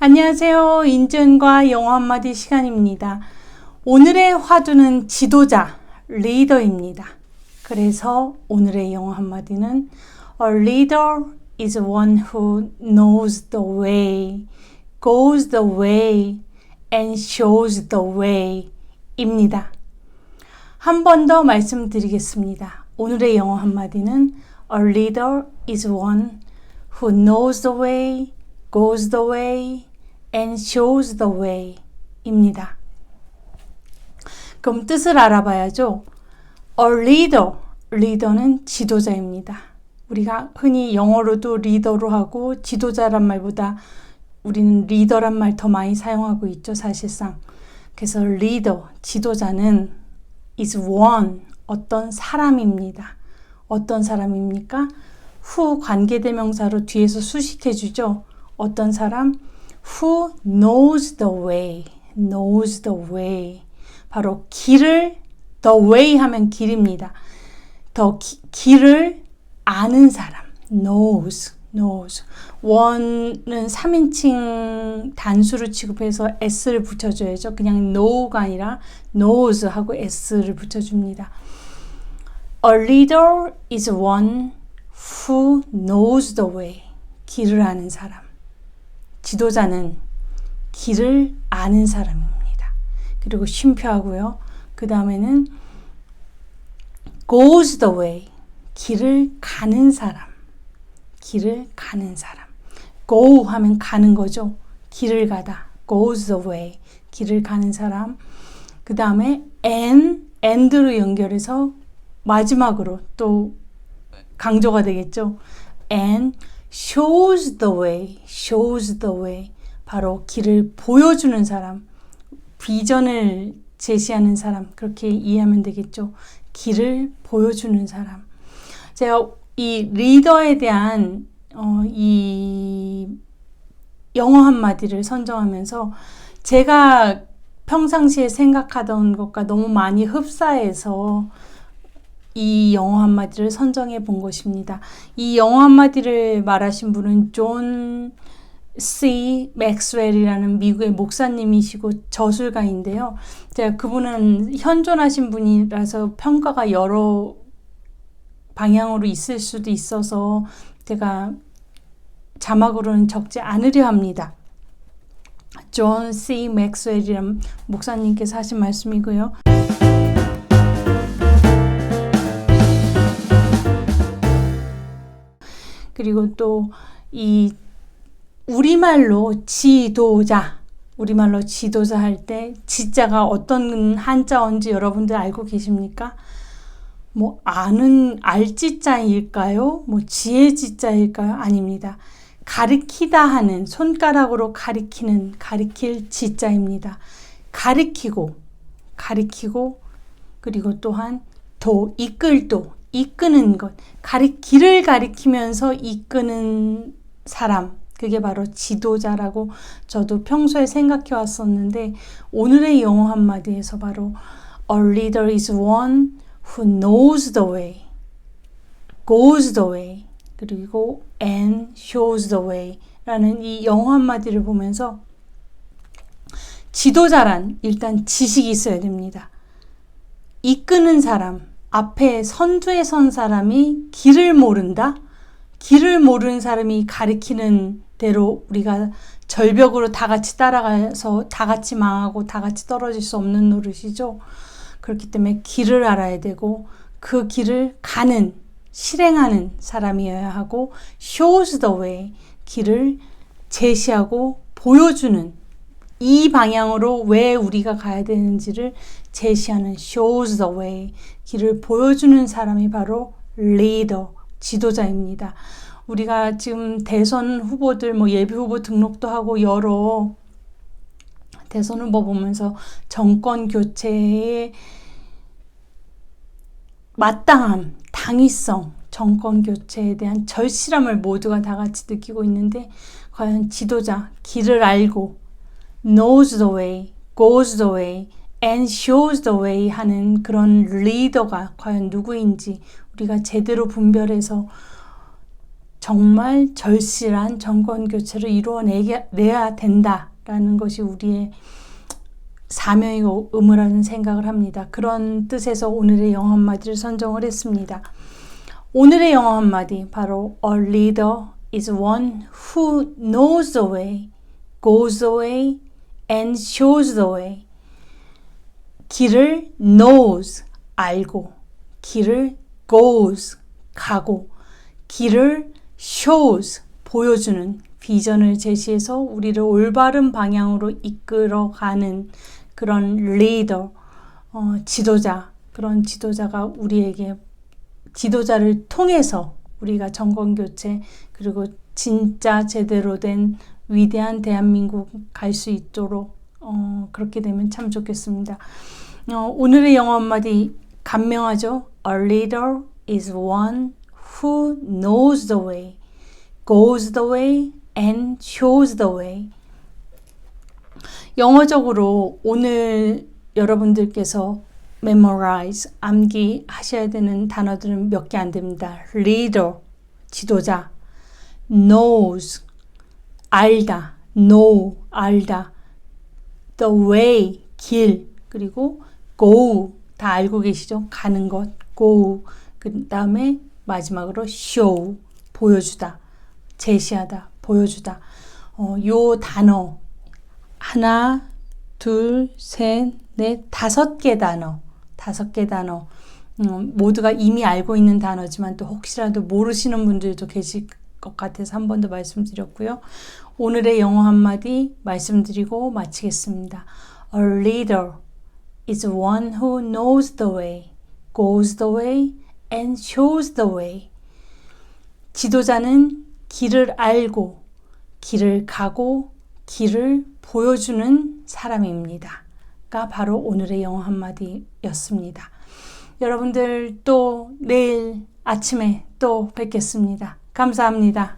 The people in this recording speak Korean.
안녕하세요. 인전과 영어 한마디 시간입니다. 오늘의 화두는 지도자, 리더입니다. 그래서 오늘의 영어 한마디는 A leader is one who knows the way, goes the way, and shows the way 입니다. 한 번 더 말씀드리겠습니다. 오늘의 영어 한마디는 A leader is one who knows the way, goes the way, and shows the way 입니다. 그럼 뜻을 알아봐야죠. A leader, 리더는 지도자입니다. 우리가 흔히 영어로도 리더로 하고 지도자란 말보다 우리는 리더란 말 더 많이 사용하고 있죠, 사실상. 그래서 리더, 지도자는 is one, 어떤 사람입니다. 어떤 사람입니까? 후 관계대명사로 뒤에서 수식해 주죠. 어떤 사람? Who knows the way, knows the way. 바로 길을, the way 하면 길입니다. 더 기, 길을 아는 사람, knows, knows. 원은 3인칭 단수로 취급해서 s를 붙여줘야죠. 그냥 know가 아니라 knows 하고 s를 붙여줍니다. A leader is one who knows the way. 길을 아는 사람. 지도자는 길을 아는 사람입니다. 그리고 쉼표하고요. 그 다음에는 goes the way. 길을 가는 사람. 길을 가는 사람. go 하면 가는 거죠. 길을 가다. goes the way. 길을 가는 사람. 그 다음에 and, and로 연결해서 마지막으로 또 강조가 되겠죠. and shows the way, shows the way. 바로 길을 보여주는 사람, 비전을 제시하는 사람, 그렇게 이해하면 되겠죠. 길을 보여주는 사람. 제가 이 리더에 대한 어, 이 영어 한마디를 선정하면서 제가 평상시에 생각하던 것과 너무 많이 흡사해서 이 영어 한마디를 선정해 본 것입니다. 이 영어 한마디를 말하신 분은 존 C. 맥스웰이라는 미국의 목사님이시고 저술가인데요. 제가 그분은 현존하신 분이라서 평가가 여러 방향으로 있을 수도 있어서 제가 자막으로는 적지 않으려 합니다. 존 C. 맥스웰이라는 목사님께서 하신 말씀이고요. 그리고 또이 우리말로 지도자, 우리말로 지도자 할 때 지자가 어떤 한자어인지 여러분들 알고 계십니까? 뭐 아는 알지자일까요? 뭐 지혜지자일까요? 아닙니다. 가리키다 하는 손가락으로 가리키는 가리킬 지자입니다. 가리키고 가리키고 그리고 또한 도 이끌도 이끄는 것, 가리, 길을 가리키면서 이끄는 사람, 그게 바로 지도자라고 저도 평소에 생각해 왔었는데, 오늘의 영어 한마디에서 바로 A leader is one who knows the way, goes the way, 그리고 and shows the way 라는 이 영어 한마디를 보면서 지도자란 일단 지식이 있어야 됩니다. 이끄는 사람, 앞에 선두에 선 사람이 길을 모른다? 길을 모르는 사람이 가리키는 대로 우리가 절벽으로 다 같이 따라가서 다 같이 망하고 다 같이 떨어질 수 없는 노릇이죠. 그렇기 때문에 길을 알아야 되고 그 길을 가는, 실행하는 사람이어야 하고 shows the way, 길을 제시하고 보여주는 이 방향으로 왜 우리가 가야 되는지를 제시하는 shows the way, 길을 보여주는 사람이 바로 리더, 지도자입니다. 우리가 지금 대선 후보들 뭐 예비 후보 등록도 하고 여러 대선 후보 보면서 정권 교체의 마땅함, 당위성, 정권 교체에 대한 절실함을 모두가 다 같이 느끼고 있는데 과연 지도자 길을 알고 knows the way, goes the way, and shows the way 하는 그런 리더가 과연 누구인지 우리가 제대로 분별해서 정말 절실한 정권 교체를 이루어내야 된다라는 것이 우리의 사명이고 의무라는 생각을 합니다. 그런 뜻에서 오늘의 영어 한마디를 선정을 했습니다. 오늘의 영어 한마디 바로 A leader is one who knows the way, goes the way, and shows the way. 길을 knows 알고, 길을 goes 가고, 길을 shows 보여주는 비전을 제시해서 우리를 올바른 방향으로 이끌어가는 그런 리더, 어, 지도자, 그런 지도자가 우리에게 지도자를 통해서 우리가 정권 교체 그리고 진짜 제대로 된 위대한 대한민국 갈 수 있도록 어, 그렇게 되면 참 좋겠습니다. 어, 오늘의 영어 한마디 간명하죠. A leader is one who knows the way, goes the way, and shows the way. 영어적으로 오늘 여러분들께서 memorize, 암기하셔야 되는 단어들은 몇 개 안 됩니다. leader, 지도자, knows, 알다, know, 알다, the way, 길, 그리고 go, 다 알고 계시죠? 가는 것, go, 그 다음에 마지막으로 show, 보여주다, 제시하다, 보여주다. 어, 요 단어 하나, 둘, 셋, 넷, 다섯 개 단어, 다섯 개 단어. 음, 모두가 이미 알고 있는 단어지만 또 혹시라도 모르시는 분들도 계실 것 같아서 한 번 더 말씀드렸고요. 오늘의 영어 한마디 말씀드리고 마치겠습니다. A leader is one who knows the way, goes the way, and shows the way. 지도자는 길을 알고, 길을 가고, 길을 보여주는 사람입니다. 가 바로 오늘의 영어 한마디였습니다. 여러분들 또 내일 아침에 또 뵙겠습니다. 감사합니다.